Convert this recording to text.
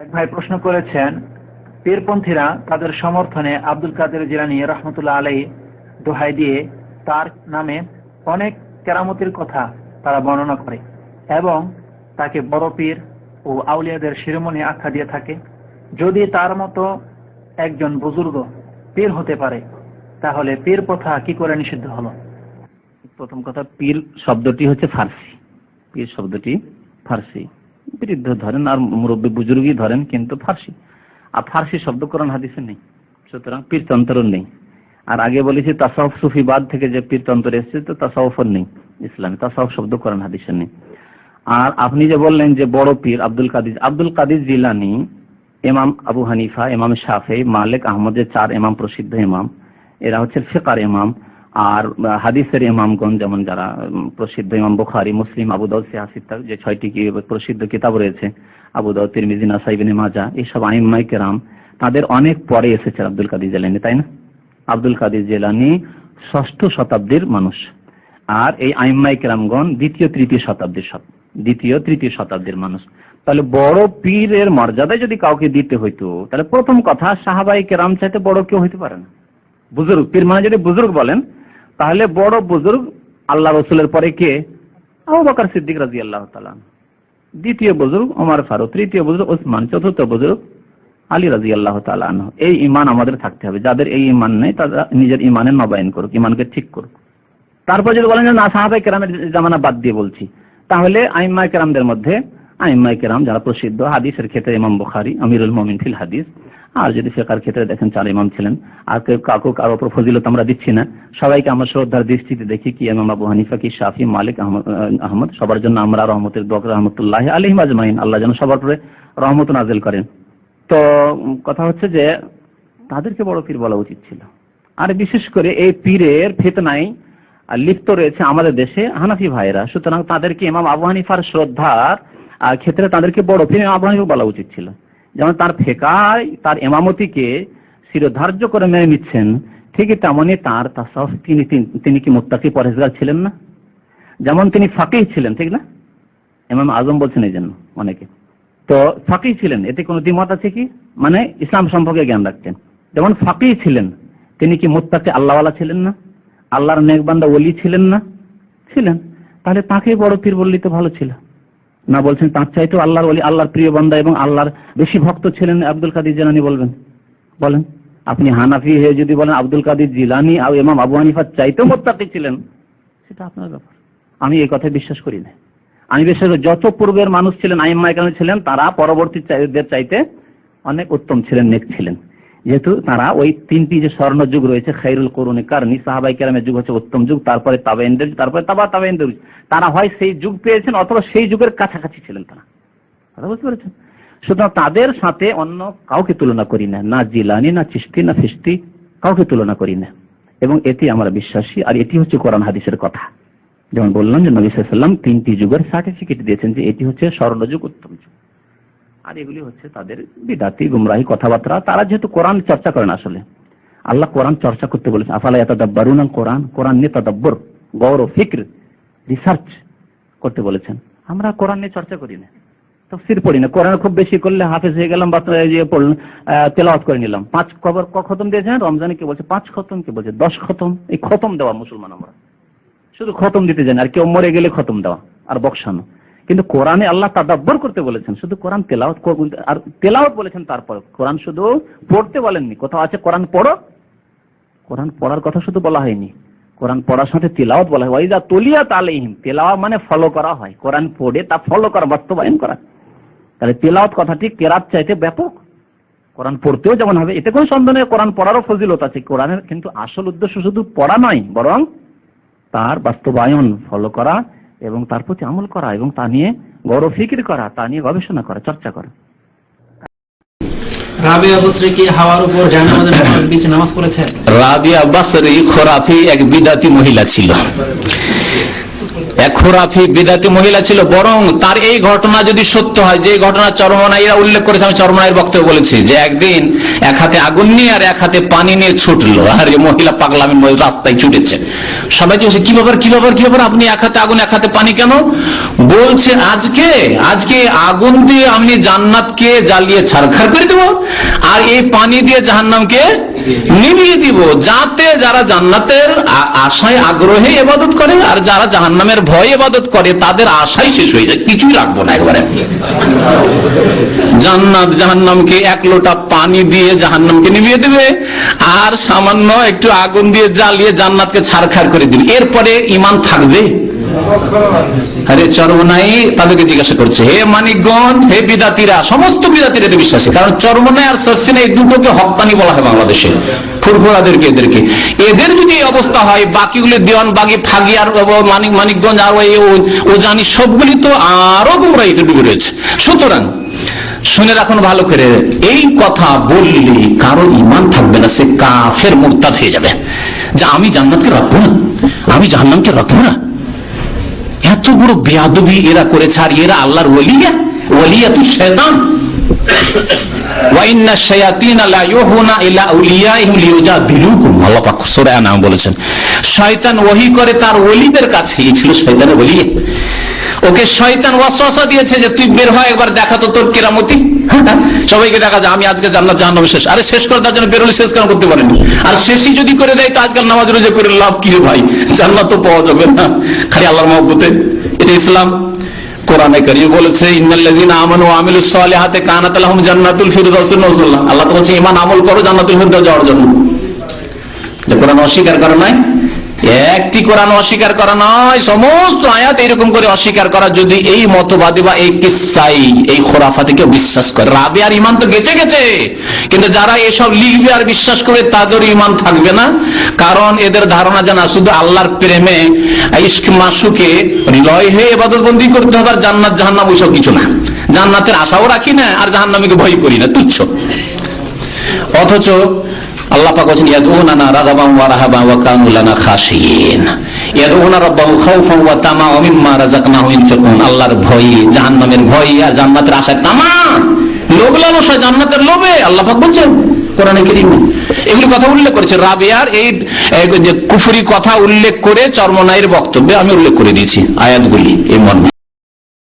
এক ভাই প্রশ্ন করেছেন, পীরপন্থীরা তাদের সমর্থনে আব্দুল কাদের জিলানি রহমতুল্লাহ আলাই দোহাই দিয়ে তার নামে অনেক কেরামতির কথা তারা বর্ণনা করে এবং তাকে বড় পীর ও আউলিয়াদের শিরোমণি আখ্যা দিয়ে থাকে। যদি তার মতো একজন বুজুর্গ পীর হতে পারে, তাহলে পীর প্রথা কি করে নিষিদ্ধ হলো? প্রথম কথা, পীর শব্দটি হচ্ছে ফার্সি। পীর শব্দটি ফার্সি। বৃদ্ধ ধরেন আর মুরব্বী বুজুর্গই ধরেন, কিন্তু ফার্সি। আর ফার্সি শব্দ কোরআন হাদিসে নেই। সুতরাং পীরতন্ত্র নেই। আর আগে বলেছি, তাসাউফ সুফিবাদ থেকে যে পীরতন্ত্র এসেছে, তো তাসাউফর নেই ইসলামে। তাসাউফ শব্দ কোরআন হাদিসে নেই। আর আপনি যে বললেন যে বড় পীর আব্দুল কাদির আব্দুল কাদির জিলানি, ইমাম আবু হানিফা, ইমাম শাফে, মালিক আহমদের চার ইমাম, প্রসিদ্ধ ইমাম। এরা হচ্ছে ফিকার ইমাম। আর হাদিসের ইমামগণ, যেমন যারা প্রসিদ্ধ ইমাম বুখারি, মুসলিম, আবু দাউদ সিয়াসিত্তা যে ছয়টি প্রসিদ্ধ কিতাব রয়েছে, আবু দাউদ, তিরমিজি নাসাইবিন মাজা এইসব আইম্মাই কেরাম, তাদের অনেক পরে এসেছে আব্দুল কাদির জেলানি, তাই না? আব্দুল কাদির জেলানি ষষ্ঠ শতাব্দীর মানুষ। আর এই আইম্মাই কেরামগণ দ্বিতীয়, তৃতীয় শতাব্দীর সব, দ্বিতীয়, তৃতীয় শতাব্দীর মানুষ। তাহলে বড় পীরের মর্যাদায় যদি কাউকে দিতে হইতো, তাহলে প্রথম কথা সাহাবাই কেরাম চাইতে বড় কেউ হইতে পারে না। বুজুর্গ, পীর মানে যদি বুজুর্গ বলেন তাহলে বড় বুজুর্গ আল্লাহ রসুলের পরে কে? আবু বকর সিদ্দিক রাজি আল্লাহ দ্বিতীয় বুজুর্গ ওমর ফারুক, তৃতীয় বুজুর্গ ওসমান, চতুর্থ বুজুর্গ আলী রাজি আল্লাহ তালান এই ইমান আমাদের থাকতে হবে। যাদের এই ইমান নেই, তারা নিজের ইমানের নবায়ন করুক ইমানকে ঠিক করুক। তারপর যদি বলেন যে, না সাহাবাই কেরামের জামানা বাদ দিয়ে বলছি। তাহলে আইম্মাই কেরামদের মধ্যে আইম্মাই কেরাম যারা প্রসিদ্ধ, হাদিসের ক্ষেত্রে ইমাম বুখারি, আমিরুল মমিন ফিল হাদিস আর যদি ফেকার ক্ষেত্রে দেখেন চার ইমাম ছিলেন আর কেউ কাউকে কারও ওপর ফজিলত আমরা দিচ্ছি না। সবাইকে আমরা শ্রদ্ধার দৃষ্টিতে দেখি কি ইমাম আবু হানিফা কি শাফি মালিক আহমদ সবার জন্য আমরা রহমতের দোয়া রহমতুল্লাহ আলহিম আজমাইন। আল্লাহ যেন সবার উপরে রহমত নাজেল করেন। তো কথা হচ্ছে যে তাদেরকে বড় পীর বলা উচিত ছিল। আর বিশেষ করে এই পীরের ফেতনায় আহ, লিপ্ত রয়েছে আমাদের দেশে হানাফি ভাইরা সুতরাং তাদেরকে ইমাম আবু হানিফার শ্রদ্ধার ক্ষেত্রে তাদেরকে বড় পীর আবু হানিফা বলা উচিত ছিল। যেমন তার ফেকায়, তার এমামতিকে শিরোধার্য করে মেনে নিচ্ছেন, ঠিকই তেমনই তার তাসাউফ, তিনি তিনি- কি মুত্তাকি পরেজগার ছিলেন না? যেমন তিনি ফাঁকেই ছিলেন, ঠিক না? এমাম আজম বলছেন এই জন্য অনেকে। তো ফাঁকি ছিলেন, এতে কোনো দ্বিমত আছে কি? মানে ইসলাম সম্পর্কে জ্ঞান রাখতেন। যেমন ফাঁকি ছিলেন, তিনি কি মোত্তাকে আল্লাহওয়ালা ছিলেন না? আল্লাহর নেকবান্দা ওলি ছিলেন না? ছিলেন। তাহলে তাকে বড় পীর বললি তো ভালো ছিল। না বলছেন, তার চাইতেও আল্লাহর ওলি, আল্লাহর প্রিয় বান্দা এবং আল্লাহর বেশি ভক্ত ছিলেন আব্দুল কাদির জিলানি বলবেন। বলেন, আপনি হানাফি হয়ে যদি বলেন আব্দুল কাদির জিলানি আর ইমাম আবু হানিফার চাইতেও মোত্তাকি ছিলেন, সেটা আপনার ব্যাপার। আমি এই কথায় বিশ্বাস করি না। আমি বিশ্বাস করি যত পূর্বের মানুষ ছিলেন আইম্মা এখানে ছিলেন, তারা পরবর্তীদের চাইতে অনেক উত্তম ছিলেন, নেক ছিলেন। যেহেতু তারা ওই তিনটি যে স্বর্ণ যুগ রয়েছে খৈরুল করুনে কারণী, সাহাবাই কেরামের যুগ হচ্ছে উত্তম যুগ, তারপরে তাবেন্দের তারপরে তাবা তাবেন্দের তারা হয় সেই যুগ পেয়েছেন অথবা সেই যুগের কাছাকাছি ছিলেন তারা। কথা বুঝতে পেরেছেন? সুতরাং তাদের সাথে অন্য কাউকে তুলনা করি না না জিলানি, না চিস্তি না ফিস্তি কাউকে তুলনা করি না। এবং এটি আমরা বিশ্বাসী, আর এটি হচ্ছে কোরআন হাদিসের কথা। যেমন বললাম যে নবী সাল্লাম তিনটি যুগের সার্টিফিকেট দিয়েছেন যে এটি হচ্ছে স্বর্ণযুগ উত্তম যুগ। আর এগুলি হচ্ছে তাদের বিদাতি, গুমরাহি কথাবার্তা। তারা যেহেতু কোরআন চর্চা করেন আসলে। আল্লাহ কোরআন চর্চা করতে বলেছেন আফালা এতাদাব্বারুন আল কোরআন? কোরআন নিয়ে তদাব্বর, গৌর, ফিক্র রিসার্চ করতে বলেছেন। আমরা কোরআন নিয়ে চর্চা করি না। তফসির পড়ি না। কোরআন খুব বেশি করলে হাফেজ হয়ে গেলাম বা তেলাওয়াত করে নিলাম। পাঁচ কবর ক খতম দিয়েছেন? রমজানে কে বলছে পাঁচ খতম বলছে দশ খতম? এই খতম দেওয়া মুসলমান আমরা। শুধু খতম দিতে জানি, আর কেউ মরে গেলে খতম দেওয়া, আর বকসানো কিন্তু কোরআনে আল্লাহ তাদাব্বর করতে বলেছেন। শুধু কোরআন তেলাওয়াত কর- আর তেলাওয়াত বলেছেন তারপর। কোরআন শুধু পড়তে বলেননি। কোথাও আছে কোরআন পড়ো? কোরআন পড়ার কথা শুধু বলা হয়নি। কোরআন পড়ার সাথে তেলাওয়াত বলা হয়। ওয়াইদা তলিয়া তালেহিম তেলাওয়া মানে ফলো করা হয়। কোরআন পড়ে তা ফলো করা, বাস্তবায়ন করা। তাহলে তেলাওয়াত কথাটি কেরাত চাইতে ব্যাপক। কোরআন পড়তেও যেমন হবে, এতে কোনো সন্দেহ নেই। কোরআন পড়ারও ফজিলত আছে। কোরআনের কিন্তু আসল উদ্দেশ্য শুধু পড়া নয়, বরং তার বাস্তবায়ন ফলো করা এবং তার প্রতি আমল করা এবং তা নিয়ে গৌরব ফিকির করা তা নিয়ে গবেষণা করা চর্চা করা। রাবি আব্বাসরি রাবিয়া বাসরি খোরাফি এক বিদাতি মহিলা ছিল। খোরাফি বিদাতি মহিলা ছিল, বরং তার এই ঘটনা যদি সত্য হয়, যে ঘটনা চরমনাইরা উল্লেখ করেছে, আমি চরমনাইয়ের বক্তব্য বলেছি, যে একদিন এক হাতে আগুন নিয়ে আর এক হাতে পানি নিয়ে ছুটলো। আর মহিলা পাগলামি রাস্তায় ছুটেছে। সবাই কি ব্যাপার কি ব্যাপার কি ব্যাপার? আপনি এক হাতে আগুন, এক হাতে পানি কেন? বলছে, আজকে আজকে আগুন দিয়ে আমি জান্নাতকে জ্বালিয়ে ছারখার করে দেবো, আর এই পানি দিয়ে জাহান্নামকে নিভিয়ে দিব, যাতে যারা জান্নাতের আশায় আগ্রহে এবাদত করে, আর যারা জাহান্নামের ভয় এবাদত করে, তাদের আশাই শেষ হয়ে যায়, কিছুই রাখব না একবারে। জান্নাত জাহান্নামকে এক লোটা পানি দিয়ে জাহান্নামকে নিভিয়ে দেবে, আর সামান্য একটু আগুন দিয়ে জ্বালিয়ে জান্নাতকে ছাড়খাড় করে দিবে। এরপরে ইমান থাকবে? আরে চরমনাই তাদেরকে জিজ্ঞাসা করছে, হে মানিকগঞ্জ, হে বিদাতিরা, সমস্ত বিদাতিরা এতে বিশ্বাসী? কারণ চরমনাই আর সরসিনা এই দুটোকে হকানি বলা হয় বাংলাদেশে, ফুরফুরাদেরকে, এদেরকে। এদের যদি এই অবস্থা হয়, বাকিগুলি দেওয়ান বাগি ফাগি আর মানিক মানিকগঞ্জ আর ও- জানি সবগুলি তো আরও গুমরাইতে ডুবে রয়েছে। সুতরাং, শুনে রাখুন ভালো করে, এই কথা বললে কারও ইমান থাকবে না, সে কাফের মুরতাদ হয়ে যাবে। যে আমি জান্নাতকে রাখব না, আমি জাহান্নামকে রাখব না। এত বড় বেয়াদবি এরা করেছে, আর এরা আল্লাহর ওলিয়া? ওলিয়া তু শেতান শায়াতিনা ওহি করে তার ওলিদের কাছে। এই ছিল শয়তানের ওলি ওকে শয়তান ওয়াসওয়াসা দিয়েছে যে তুই বের হয় একবার দেখা তো তোর কেরামতি। সবাইকে দেখা যায়, আমি আজকে জান্নাত, জাহান্নাম শেষ। আরে শেষ করে তার জন্য বেরোলে শেষ কেন করতে পারেনি? আর শেষই যদি করে দেয়, তো আজকাল নামাজ রোজা করে লাভ কি রে ভাই? জান্নাত তো পাওয়া যাবে না। খালি আল্লাহর মহব্বতে। এটা ইসলাম। কোরআনে কারিম বলেছে, ইন্নাল্লাযিনা আমানু ওয়া আমিলুস সালিহাতি কানাত লাহুম জান্নাতুল ফিরদাউস নুজুলা। আল্লাহ তো বলছে, ঈমান আমল করো, জান্নাতুল ফিরদাউস যাওয়ার জন্য। যে কোরআন অস্বীকার করে নাই। একটি কোরআন অস্বীকার করা নয়, সমস্ত আয়াত এরকম করে অস্বীকার করা যদি এই মতবাদী বা এই কিসাই, এই খোরাফাতিকে বিশ্বাস করে। রাবে আর ইমান তো গেছে গেছে, কিন্তু যারা এসব লিখবে আর বিশ্বাস করবে তাদের ইমান থাকবে না। কারণ এদের ধারণা জানা, শুধু আল্লাহর প্রেমে মাসুকে লয় হয়ে এবাদত বন্দি করতে হবে, আর জান্নাত, জাহান্নাম ওইসব কিছু না। জান্নাতের আশাও রাখি না, আর জাহান্নামীকে ভয় করি না, তুচ্ছ। অথচ আল্লাহ পাক বলেন ইয়াদউনানা রাগাবান ওয়া রাহাবান ওয়া কানু লানা খাশিয়িন। ইয়াদউনা রাব্বাহু খাউফান ওয়া তামা ওয়া মিম্মা রাযাকনাহু ইনফিকুন। আল্লাহর ভয়ে জাহান্নামের ভয়ে আর জান্নাতের আশায় তামা। লোভ লালসা জান্নাতের লোভে আল্লাহ পাক বলছেন কোরআনে কারীমে। এগুলি কথা উল্লেখ করেছে রাবিয়ার এই যে কুফরি কথা উল্লেখ করে চর্মনাইয়ের বক্তব্যে আমি উল্লেখ করে দিয়েছি, আয়াতগুলি, এই মর্মে।